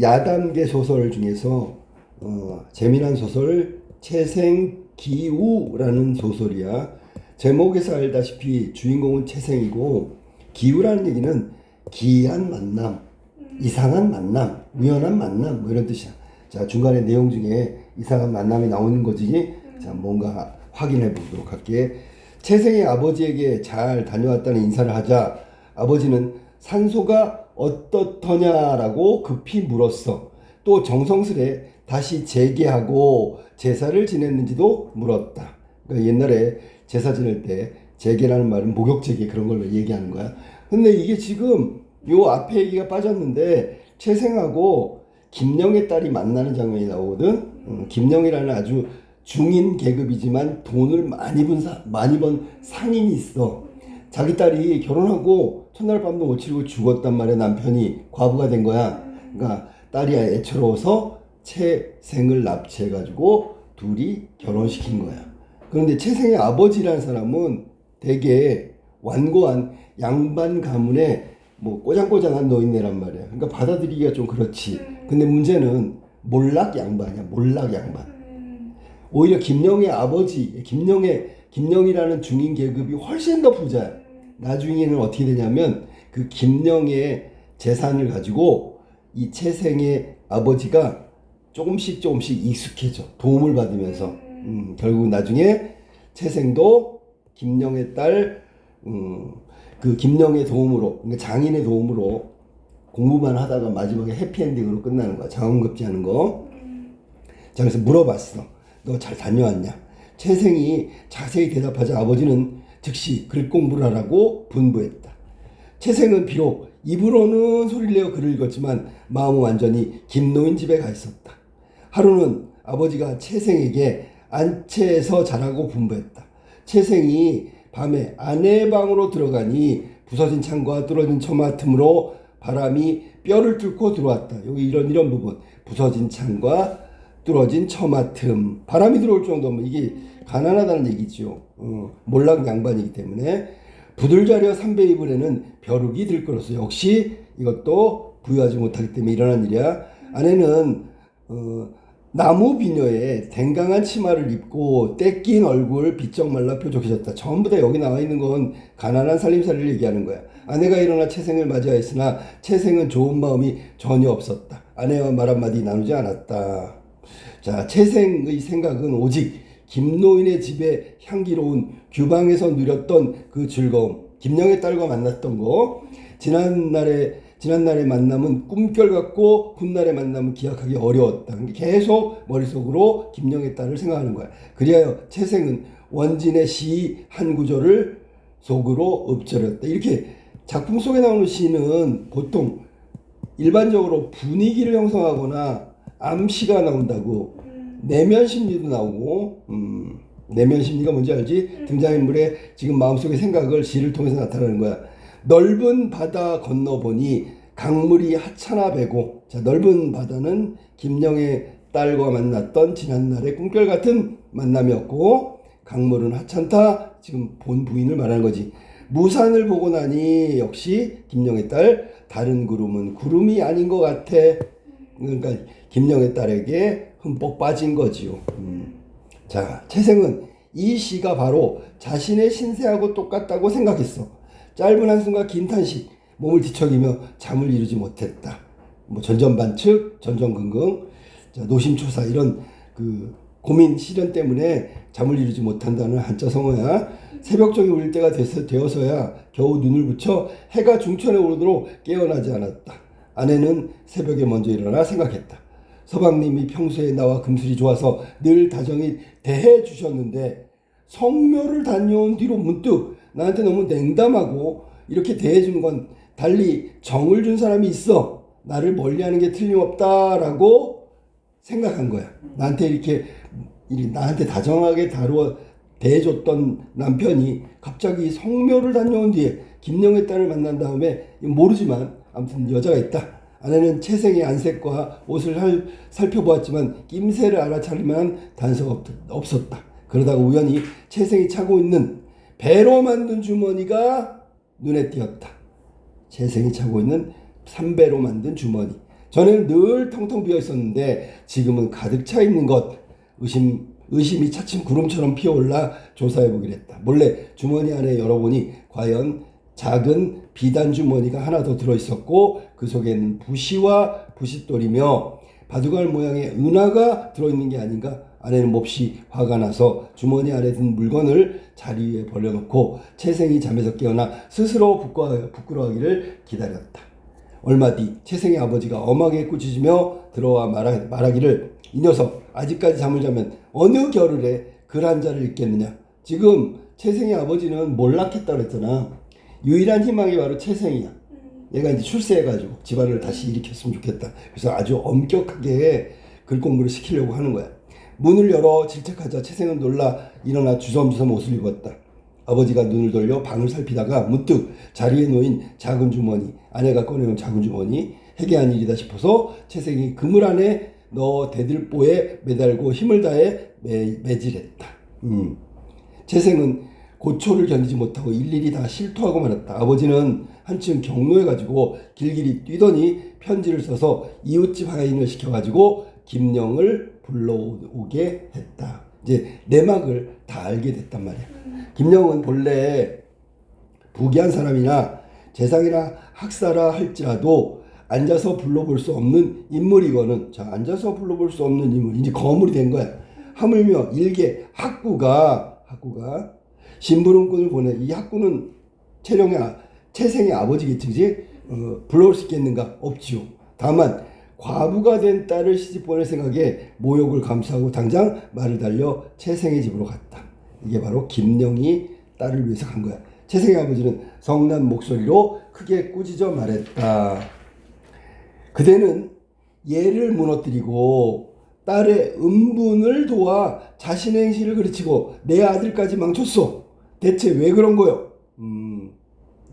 야담계 소설 중에서 어, 재미난 소설 채생기우라는 소설이야. 제목에서 알다시피 주인공은 채생이고 기우라는 얘기는 기이한 만남, 이상한 만남, 우연한 만남 뭐 이런 뜻이야. 자 중간에 내용 중에 이상한 만남이 나오는 거지. 자 뭔가 확인해 보도록 할게. 채생의 아버지에게 잘 다녀왔다는 인사를 하자 아버지는 산소가 어떻더냐라고 급히 물었어. 또 정성스레 다시 재개하고 제사를 지냈는지도 물었다. 그러니까 옛날에 제사 지낼 때 재개라는 말은 목욕재개 그런 걸로 얘기하는 거야. 근데 이게 지금 요 앞에 얘기가 빠졌는데 채생하고 김영의 딸이 만나는 장면이 나오거든. 음, 김영이라는 아주 중인 계급이지만 돈을 많이 번 사, 많이 번 상인이 있어. 자기 딸이 결혼하고 첫날 밤도 못 치르고 죽었단 말이야 남편이 과부가 된 거야. 그러니까 딸이 애처로워서 채생을 납치해가지고 둘이 결혼시킨 거야. 그런데 채생의 아버지라는 사람은 되게 완고한 양반 가문의 뭐 꼬장꼬장한 노인네란 말이야. 그러니까 받아들이기가 좀 그렇지. 근데 문제는 몰락 양반이야. 몰락 양반. 오히려 김영의 아버지, 김영의 김영이라는 중인 계급이 훨씬 더 부자야. 나중에는 어떻게 되냐면 그 김영의 재산을 가지고 이 채생의 아버지가 조금씩 조금씩 익숙해져. 도움을 받으면서 음, 결국 나중에 채생도 김영의 딸, 음, 그 김영의 도움으로, 그러니까 장인의 도움으로 공부만 하다가 마지막에 해피엔딩으로 끝나는 거야. 장원급제하는 거. 자, 그래서 물어봤어. 너 잘 다녀왔냐? 채생이 자세히 대답하자 아버지는 즉시 글 공부를 하라고 분부했다. 채생은 비록 입으로는 소리를 내어 글을 읽었지만 마음은 완전히 김노인 집에 가 있었다. 하루는 아버지가 채생에게 안채에서 자라고 분부했다. 채생이 밤에 아내 방으로 들어가니 부서진 창과 뚫어진 처마 틈으로 바람이 뼈를 뚫고 들어왔다. 여기 이런 이런 부분 부서진 창과 뚫어진 처마 틈 바람이 들어올 정도면 이게 가난하다는 얘기죠. 어, 몰락 양반이기 때문에 부들자리와 삼배 이불에는 벼룩이 들끓었어. 역시 이것도 부유하지 못하기 때문에 일어난 일이야. 아내는 어, 나무 비녀에 댕강한 치마를 입고 떼낀 얼굴 비쩍 말라 뾰족해졌다. 전부 다 여기 나와 있는 건 가난한 살림살이를 얘기하는 거야. 아내가 일어나 채생을 맞이하였으나 채생은 좋은 마음이 전혀 없었다. 아내와 말 한마디 나누지 않았다. 자, 채생의 생각은 오직 김노인의 집에 향기로운 규방에서 누렸던 그 즐거움, 김영의 딸과 만났던 거, 지난날에 지난날의 만남은 꿈결 같고 훗날의 만남은 기약하기 어려웠다. 그러니까 계속 머릿속으로 김영의 딸을 생각하는 거야. 그리하여 채생은 원진의 시 한 구절을 속으로 읊조렸다. 이렇게 작품 속에 나오는 시는 보통 일반적으로 분위기를 형성하거나 암시가 나온다고 내면 심리도 나오고 음, 내면 심리가 뭔지 알지? 등장인물의 지금 마음속의 생각을 시를 통해서 나타내는 거야. 넓은 바다 건너보니 강물이 하찮아 배고 자 넓은 바다는 김영의 딸과 만났던 지난날의 꿈결 같은 만남이었고 강물은 하찮다 지금 본 부인을 말하는 거지 무산을 보고 나니 역시 김영의 딸 다른 구름은 구름이 아닌 것 같아 그러니까 김영의 딸에게 흠뻑 빠진 거지요. 음. 자, 채생은 이 시가 바로 자신의 신세하고 똑같다고 생각했어. 짧은 한숨과 긴 탄식, 몸을 뒤척이며 잠을 이루지 못했다. 뭐 전전반측, 전전긍긍, 자, 노심초사 이런 그 고민 시련 때문에 잠을 이루지 못한다는 한자 성어야. 새벽종이 울릴 때가 돼서, 되어서야 겨우 눈을 붙여 해가 중천에 오르도록 깨어나지 않았다. 아내는 새벽에 먼저 일어나 생각했다. 서방님이 평소에 나와 금슬이 좋아서 늘 다정히 대해 주셨는데 성묘를 다녀온 뒤로 문득 나한테 너무 냉담하고 이렇게 대해 주는 건 달리 정을 준 사람이 있어 나를 멀리하는 게 틀림없다라고 생각한 거야. 나한테 이렇게 이- 나한테 다정하게 다루어 대해줬던 남편이 갑자기 성묘를 다녀온 뒤에 김영의 딸을 만난 다음에 모르지만 아무튼 여자가 있다. 아내는 채생의 안색과 옷을 할- 살펴보았지만 낌새를 알아차릴 만한 단서가 없, 없었다. 그러다가 우연히 채생이 차고 있는 배로 만든 주머니가 눈에 띄었다. 채생이 차고 있는 삼배로 만든 주머니. 전에는 늘 텅텅 비어 있었는데 지금은 가득 차 있는 것 의심 의심이 차츰 구름처럼 피어올라 조사해 보기로 했다. 몰래 주머니 안에 열어보니 과연 작은 비단 주머니가 하나 더 들어 있었고 그 속에는 부시와 부싯돌이며 바둑알 모양의 은하가 들어 있는 게 아닌가? 아내는 몹시 화가 나서 주머니 안에 든 물건을 자리 위에 벌려놓고 채생이 잠에서 깨어나 스스로 부끄러- 부끄러워하기를 기다렸다. 얼마 뒤 채생의 아버지가 엄하게 꾸짖으며 들어와 말하, 말하기를 이 녀석 아직까지 잠을 자면 어느 겨를에 글 한 자를 읽겠느냐? 지금 채생의 아버지는 몰락했다 그랬잖아. 유일한 희망이 바로 채생이야 얘가 이제 출세해가지고 집안을 다시 일으켰으면 좋겠다 그래서 아주 엄격하게 글 공부를 시키려고 하는 거야 문을 열어 질책하자 채생은 놀라 일어나 주섬주섬 옷을 입었다 아버지가 눈을 돌려 방을 살피다가 문득 자리에 놓인 작은 주머니, 아내가 꺼내온 작은 주머니, 해괴한 일이다 싶어서 채생이 그물 안에 넣어 대들보에 매달고 힘을 다해 매, 매질했다. 음. 채생은 고초를 견디지 못하고 일일이 다 실토하고 말았다. 아버지는 한층 경로해가지고 길길이 뛰더니 편지를 써서 이웃집 하인을 시켜가지고 김영을 불러오게 했다. 이제 내막을 다 알게 됐단 말이야. 김영은 본래 부귀한 사람이나 재상이나 학사라 할지라도 앉아서 불러볼 수 없는 인물이거는 자 앉아서 불러볼 수 없는 인물 이제 거물이 된 거야. 하물며 일개 학구가 학구가 심부름꾼을 보내 이 학구는 채령의 아- 채생의 아버지겠지 그지? 어, 불러올 수 있겠는가 없지요. 다만 과부가 된 딸을 시집 보낼 생각에 모욕을 감수하고 당장 말을 달려 채생의 집으로 갔다. 이게 바로 김영이 딸을 위해서 간 거야. 채생의 아버지는 성난 목소리로 크게 꾸짖어 말했다. 그대는 얘를 무너뜨리고 딸의 음분을 도와 자신의 행실을 그르치고 내 아들까지 망쳤어. 대체 왜 그런 거요? 음,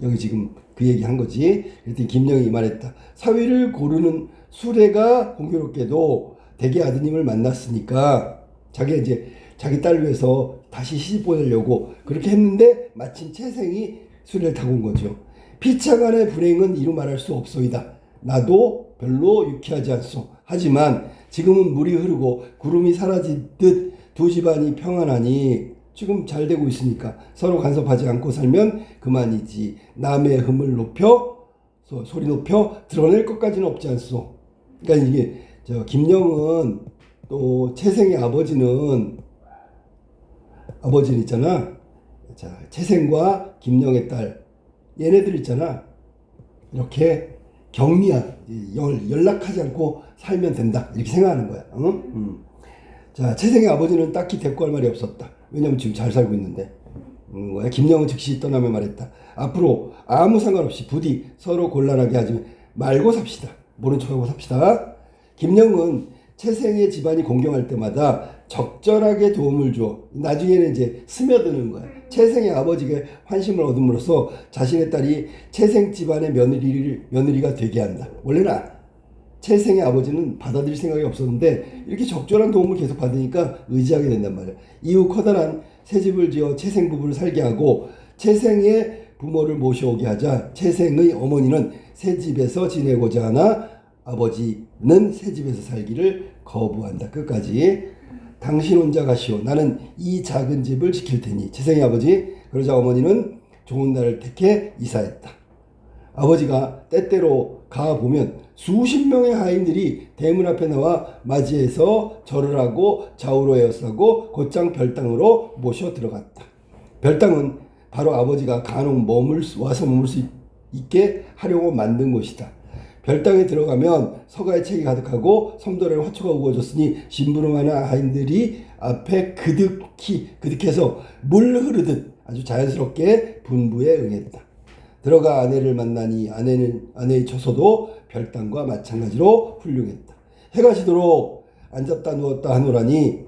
여기 지금 그 얘기 한 거지. 그랬더니 김영이 말했다. 사위를 고르는 수레가 공교롭게도 대개 아드님을 만났으니까 자기가 이제 자기 딸을 위해서 다시 시집 보내려고 그렇게 했는데 마침 채생이 수레를 타고 온 거죠. 피차간의 불행은 이루 말할 수 없소이다. 나도 별로 유쾌하지 않소. 하지만 지금은 물이 흐르고 구름이 사라지듯 두 집안이 평안하니 지금 잘 되고 있으니까 서로 간섭하지 않고 살면 그만이지. 남의 흠을 높여 소- 소리 높여 드러낼 것까지는 없지 않소. 그러니까 이게 저 김영은 또 채생의 아버지는 아버지는 있잖아. 자 채생과 김영의 딸 얘네들 있잖아. 이렇게 경미한 연, 연락하지 않고 살면 된다 이렇게 생각하는 거야. 응? 음. 자 채생의 아버지는 딱히 대꾸할 말이 없었다. 왜냐면 지금 잘 살고 있는데. 음. 김영은 즉시 떠나며 말했다. 앞으로 아무 상관없이 부디 서로 곤란하게 하지 말고 삽시다. 모른 척하고 삽시다. 김영은 채생의 집안이 공경할 때마다 적절하게 도움을 줘. 나중에는 이제 스며드는 거야. 채생의 아버지가 환심을 얻음으로써 자신의 딸이 채생 집안의 며느리를, 며느리가 되게 한다. 원래는 아- 채생의 아버지는 받아들일 생각이 없었는데 이렇게 적절한 도움을 계속 받으니까 의지하게 된단 말이야. 이후 커다란 새 집을 지어 채생 부부를 살게 하고 채생의 부모를 모셔오게 하자 채생의 어머니는 새 집에서 지내고자 하나 아버지는 새 집에서 살기를 거부한다. 끝까지 당신 혼자 가시오. 나는 이 작은 집을 지킬 테니 채생의 아버지 그러자 어머니는 좋은 날을 택해 이사했다. 아버지가 때때로 가 보면 수십 명의 하인들이 대문 앞에 나와 맞이해서 절을 하고 좌우로 에어싸고 곧장 별당으로 모셔 들어갔다. 별당은 바로 아버지가 간혹 머물 수- 와서 머물 수 있- 있게 하려고 만든 곳이다. 별당에 들어가면 서가의 책이 가득하고 성도의 화초가 우거졌으니 심부름하는 하인들이 앞에 그득히 그득해서 물 흐르듯 아주 자연스럽게 분부에 응했다. 들어가 아내를 만나니 아내는 아내의 처소도 별당과 마찬가지로 훌륭했다. 해가 지도록 앉았다 누웠다 하노라니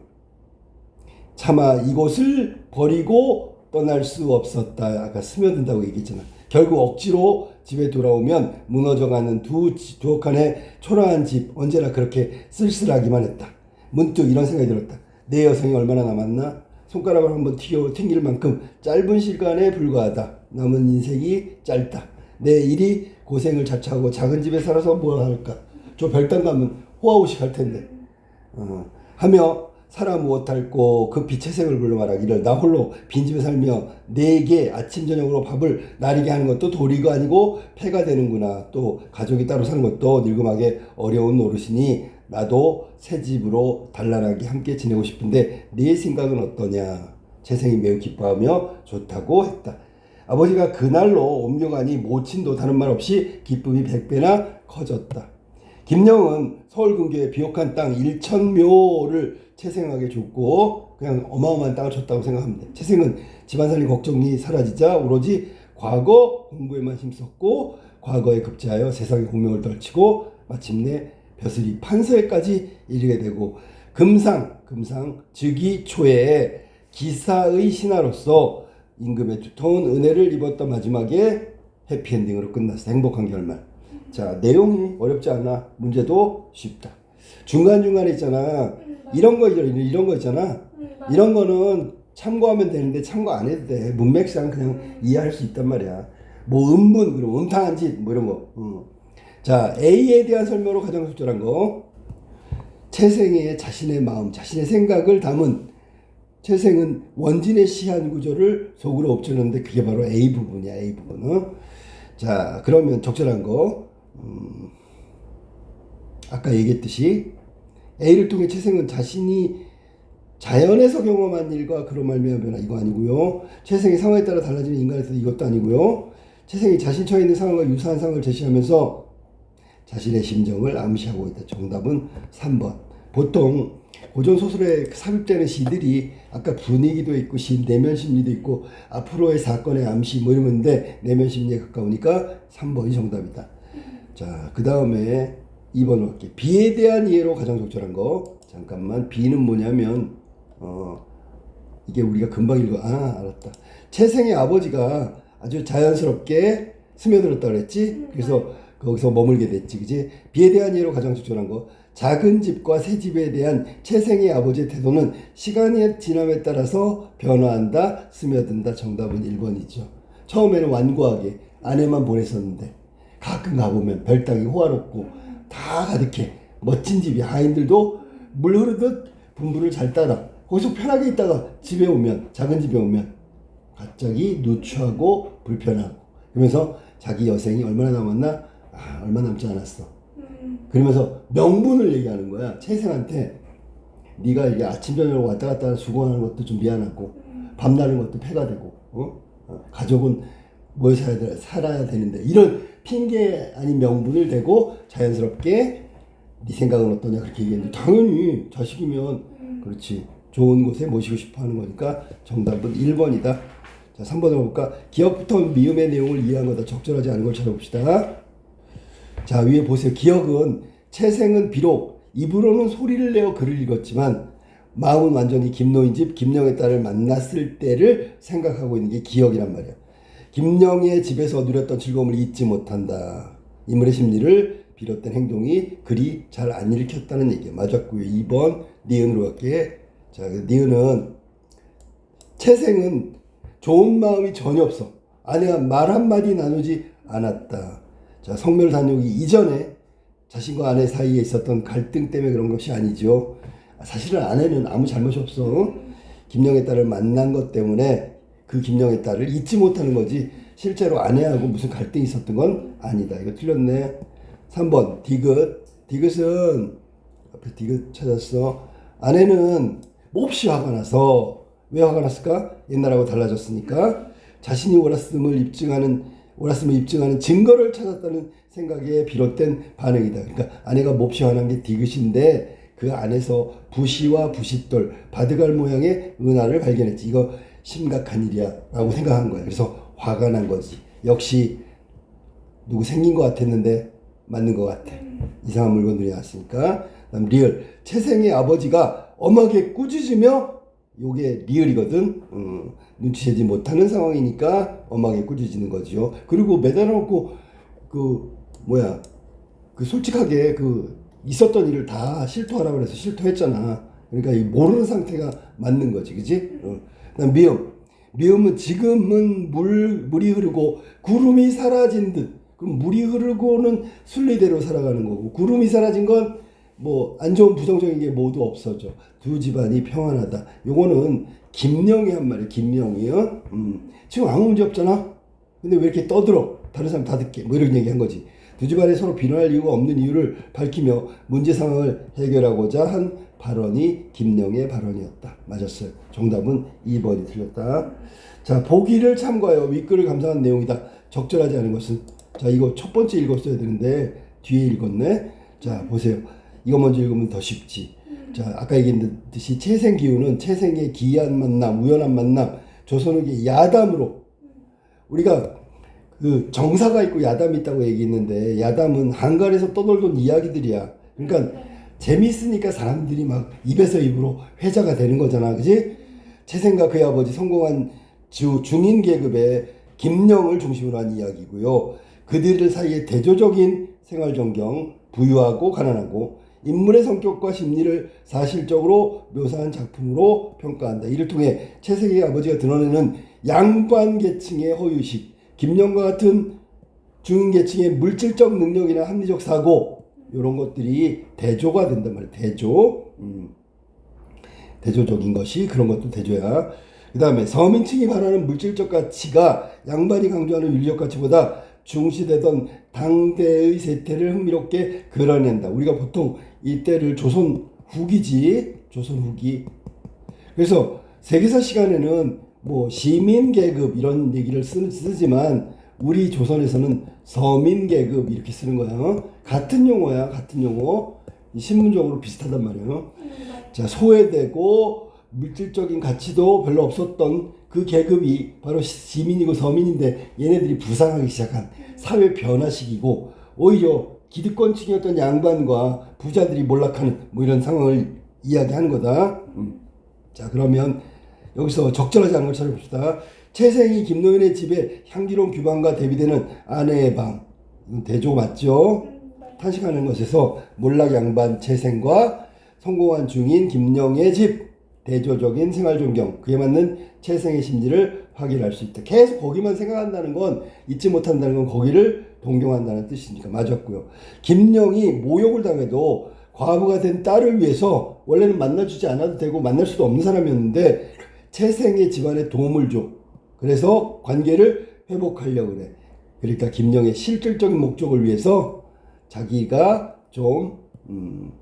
차마 이곳을 버리고 떠날 수 없었다. 아까 스며든다고 얘기했잖아. 결국 억지로 집에 돌아오면 무너져가는 두, 지- 두 칸의 초라한 집 언제나 그렇게 쓸쓸하기만 했다. 문득 이런 생각이 들었다. 내 여성이 얼마나 남았나? 손가락을 한번 튀겨 튕길 만큼 짧은 시간에 불과하다. 남은 인생이 짧다. 내 일이 고생을 자처하고 작은 집에 살아서 뭘 할까? 저 별당 가면 호화호식 할 텐데. 어, 하며 사람 무엇할꼬 그 빛의생을 불러 말하기를 나 홀로 빈집에 살며 내게 아침 저녁으로 밥을 나리게 하는 것도 도리가 아니고 폐가 되는구나 또 가족이 따로 사는 것도 늙음하게 어려운 노릇이니 나도 새 집으로 단란하게 함께 지내고 싶은데 네 생각은 어떠냐 재생이 매우 기뻐하며 좋다고 했다 아버지가 그날로 옮겨가니 모친도 다른 말 없이 기쁨이 백배나 커졌다 김영은 서울 근교에 비옥한 땅 1천묘를 채생에게 줬고 그냥 어마어마한 땅을 줬다고 돼. 채생은 집안 살림 걱정이 사라지자 오로지 과거 공부에만 힘썼고 과거에 급제하여 세상의 공명을 떨치고 마침내 벼슬이 판서에까지 이르게 되고 금상 금상 즉위 초에 기사의 신하로서 임금의 두터운 은혜를 입었던 마지막에 해피엔딩으로 끝났어. 행복한 결말. 자, 내용이 어렵지 않아. 문제도 쉽다. 중간중간에 있잖아. 이런 거, 이런, 이런 거 있잖아. 이런 거는 참고하면 되는데 참고 안 해도 돼. 문맥상 그냥 이해할 수 있단 말이야. 뭐 음문, 그럼 음탕한 짓, 뭐 이런 거. 응. 자, A에 대한 설명으로 가장 적절한 거. 채생의 자신의 마음, 자신의 생각을 담은 채생은 원진의 시한 구조를 속으로 엎질렀는데 그게 바로 A 부분이야, A 부분은. 자, 그러면 적절한 거. 음, 아까 얘기했듯이 A를 통해 채생은 자신이 자연에서 경험한 일과 그런 말미암아 변화 이거 아니고요. 채생이 상황에 따라 달라지는 인간에서 이것도 아니고요. 채생이 자신 처해 있는 상황과 유사한 상황을 제시하면서 자신의 심정을 암시하고 있다. 정답은 3번. 보통 고전 소설에 삽입되는 시들이 아까 분위기도 있고 시 내면 심리도 있고 앞으로의 사건의 암시 뭐 이러는데 내면 심리에 가까우니까 3번이 정답이다. 자, 그 다음에 2번으로 갈게. 비에 대한 이해로 가장 적절한 거. 잠깐만. 비는 뭐냐면, 어, 이게 우리가 금방 읽어. 아, 알았다. 채생의 아버지가 아주 자연스럽게 스며들었다 그랬지? 그래서 거기서 머물게 됐지. 그지? 비에 대한 이해로 가장 적절한 거. 작은 집과 새 집에 대한 채생의 아버지의 태도는 시간이 지남에 따라서 변화한다, 스며든다. 정답은 1번이죠. 처음에는 완고하게 아내만 보냈었는데 가끔 가보면 별땅이 호화롭고 다 가득해. 멋진 집이 하인들도 물 흐르듯 분부를 잘 따라 거기서 편하게 있다가 집에 오면 작은 집에 오면 갑자기 누추하고 불편하고 그러면서 자기 여생이 얼마나 남았나 아 얼마 남지 않았어 그러면서 명분을 얘기하는 거야. 채생한테 네가 이게 아침 저녁 왔다 갔다 수고하는 것도 좀 미안하고 밤나는 것도 폐가 되고 어? 어, 가족은 뭘 살아야, 돼- 살아야 되는데 이런 핑계 아닌 명분을 대고 자연스럽게 네 생각은 어떠냐 그렇게 얘기했는데 당연히 자식이면 그렇지. 좋은 곳에 모시고 싶어 하는 거니까 정답은 1번이다. 자 3번으로 볼까? 기억부터 미음의 내용을 이해한 거다. 적절하지 않은 걸 찾아봅시다 자 위에 보세요 기억은 채생은 비록 입으로는 소리를 내어 글을 읽었지만 마음은 완전히 김노인 집 김영의 딸을 만났을 때를 생각하고 있는 게 기억이란 말이야 김영의 집에서 누렸던 즐거움을 잊지 못한다. 인물의 심리를 비롯된 행동이 그리 잘안 일으켰다는 얘기야. 맞았고요. 2번 니은으로 갈게. 자, 그 니은은 채생은 좋은 마음이 전혀 없어. 아내가 말 한마디 나누지 않았다. 자, 성묘를 다녀오기 이전에 자신과 아내 사이에 있었던 갈등 때문에 그런 것이 아니죠. 사실은 아내는 아무 잘못이 없어. 김영의 딸을 만난 것 때문에 그 김영의 딸을 잊지 못하는 거지 실제로 아내하고 무슨 갈등이 있었던 건 아니다. 이거 틀렸네. 3번 디귿. 디귿은 앞에 디귿 찾았어. 아내는 몹시 화가 나서 왜 화가 났을까? 옛날하고 달라졌으니까 자신이 옳았음을 입증하는 옳았음을 입증하는 증거를 찾았다는 생각에 비롯된 반응이다. 그러니까 아내가 몹시 화난 게 디귿인데 그 안에서 부시와 부싯돌 바드갈 모양의 은하를 발견했지. 이거 심각한 일이야 라고 생각한 거야. 그래서 화가 난 거지. 역시 누구 생긴 것 같았는데 맞는 것 같아. 이상한 물건들이 나왔으니까. 그다음 리얼. 채생의 아버지가 엄하게 꾸짖으며 요게 리얼이거든. 음, 눈치채지 못하는 상황이니까 엄하게 꾸짖는 거지요. 그리고 매달아놓고 그 뭐야 그 솔직하게 그 있었던 일을 다 실토하라고 그래서 실토했잖아. 그러니까 이 모르는 상태가 맞는 거지, 그지? 어. 미음. 미음은 지금은 물 물이 흐르고 구름이 사라진 듯. 그럼 물이 흐르고는 순리대로 살아가는 거고 구름이 사라진 건 뭐 안 좋은 부정적인 게 모두 없어져. 두 집안이 평안하다. 요거는 김영이 한 말이에요. 김영이요. 음. 지금 아무 문제 없잖아. 근데 왜 이렇게 떠들어? 다른 사람 다 듣게. 뭐 이런 얘기 한 거지. 두 집안에 서로 비난할 이유가 없는 이유를 밝히며 문제 상황을 해결하고자 한 발언이 김영의 발언이었다. 맞았어요. 정답은 2번이 틀렸다. 자, 보기를 참고하여 윗글을 감상한 내용이다. 적절하지 않은 것은 자, 이거 첫 번째 읽었어야 되는데 뒤에 읽었네. 자, 보세요. 이거 먼저 읽으면 더 쉽지. 자, 아까 얘기했듯이 채생 기후는 채생의 기이한 만남, 우연한 만남, 조선후기 야담으로 우리가 그 정사가 있고 야담이 있다고 얘기했는데 야담은 한갈에서 떠돌던 이야기들이야. 그러니까 재미있으니까 사람들이 막 입에서 입으로 회자가 되는 거잖아. 그지? 채생과 그의 아버지 성공한 주 중인 계급의 김영을 중심으로 한 이야기고요. 그들 사이의 대조적인 생활 전경, 부유하고 가난하고 인물의 성격과 심리를 사실적으로 묘사한 작품으로 평가한다. 이를 통해 채색의 아버지가 드러내는 양반 계층의 허유식, 김영과 같은 중인 계층의 물질적 능력이나 합리적 사고 이런 것들이 대조가 된단 말이에요. 대조. 음. 대조적인 것이 그런 것도 대조야. 그 다음에 서민층이 바라는 물질적 가치가 양반이 강조하는 윤리적 가치보다 중시되던 당대의 세태를 흥미롭게 그려낸다. 우리가 보통 이때를 조선 후기지, 조선 후기. 그래서 세계사 시간에는 뭐 시민 계급 이런 얘기를 쓰, 쓰지만 우리 조선에서는 서민 계급 이렇게 쓰는 거야. 어? 같은 용어야, 같은 용어. 이 신문적으로 비슷하단 말이에요. 자, 소외되고 물질적인 가치도 별로 없었던 그 계급이 바로 시민이고 서민인데 얘네들이 부상하기 시작한 사회 변화 시기고 오히려 기득권층이었던 양반과 부자들이 몰락하는 뭐 이런 상황을 이야기하는 거다. 음. 자, 그러면 여기서 적절하지 않은 걸 찾아봅시다. 채생이 김노인의 집에 향기로운 규방과 대비되는 아내의 방. 대조 맞죠? 탄식하는 것에서 몰락 양반 채생과 성공한 중인 김영의 집 대조적인 생활 존경 그에 맞는 채생의 심리를 확인할 수 있다. 계속 거기만 생각한다는 건 잊지 못한다는 건 거기를 동경한다는 뜻이니까 맞았고요. 김영이 모욕을 당해도 과부가 된 딸을 위해서 원래는 만나주지 않아도 되고 만날 수도 없는 사람이었는데 채생의 집안에 도움을 줘. 그래서 관계를 회복하려고 그래. 그러니까 김영의 실질적인 목적을 위해서 자기가 좀 음,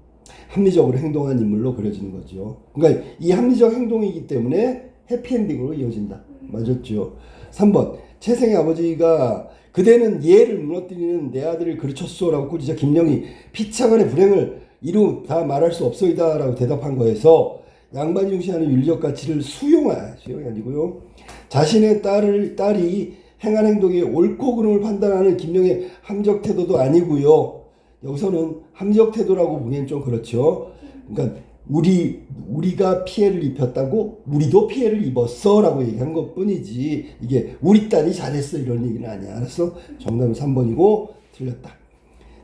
합리적으로 행동한 인물로 그려지는 거죠. 그러니까 이 합리적 행동이기 때문에 해피엔딩으로 이어진다. 맞았죠. 3번 채생의 아버지가 그대는 예를 무너뜨리는 내 아들을 그르쳤소라고 꾸짖자 김영이 피차간의 불행을 이루 다 말할 수 없소이다라고 대답한 거에서 양반이 중시하는 윤리적 가치를 수용하 수용이 아니고요. 자신의 딸을 딸이 행한 행동이 옳고 그름을 판단하는 김영의 함적 태도도 아니고요. 여기서는 함적 태도라고 보기엔 좀 그렇죠. 그러니까 우리 우리가 피해를 입혔다고 우리도 피해를 입었어라고 얘기한 것뿐이지 이게 우리 딸이 잘했어 이런 얘기는 아니야. 알았어? 정답은 3번이고 틀렸다.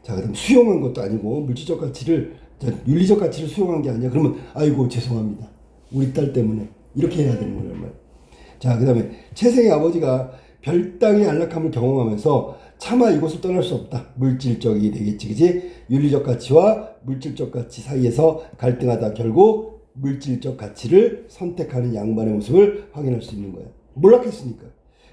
자, 그다음 수용한 것도 아니고 물질적 가치를 자, 윤리적 가치를 수용한 게 아니야. 그러면 아이고 죄송합니다. 우리 딸 때문에 이렇게 해야 되는 거란 말이야. 자, 그다음에 채생의 아버지가 별당의 안락함을 경험하면서 차마 이곳을 떠날 수 없다. 물질적이 되겠지, 그지? 윤리적 가치와 물질적 가치 사이에서 갈등하다 결국 물질적 가치를 선택하는 양반의 모습을 확인할 수 있는 거야. 몰락했으니까.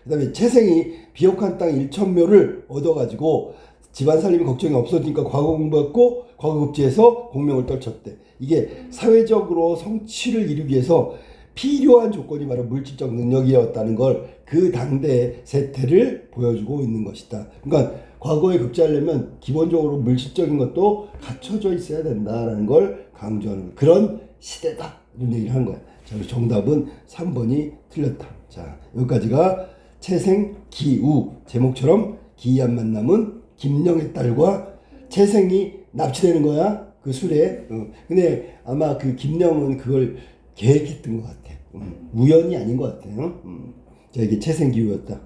그 다음에 채생이 비옥한 땅 1천묘를 얻어가지고 집안 살림이 걱정이 없어지니까 과거 공부했고 과거 급제해서 공명을 떨쳤대. 이게 사회적으로 성취를 이루기 위해서 필요한 조건이 바로 물질적 능력이었다는 걸 그 당대의 세태를 보여주고 있는 것이다. 그러니까 과거에 급제하려면 기본적으로 물질적인 것도 갖춰져 있어야 된다라는 걸 강조하는 그런 시대다. 이런 얘기를 하는 거야. 자, 정답은 3번이 틀렸다. 자, 여기까지가 채생 기우 제목처럼 기이한 만남은 김영의 딸과 채생이 납치되는 거야. 그 술에. 어. 근데 아마 그 김영은 그걸 계획했던 것 같아. 음, 우연이 아닌 것 같아요. 음. 자, 이게 채생기후였다.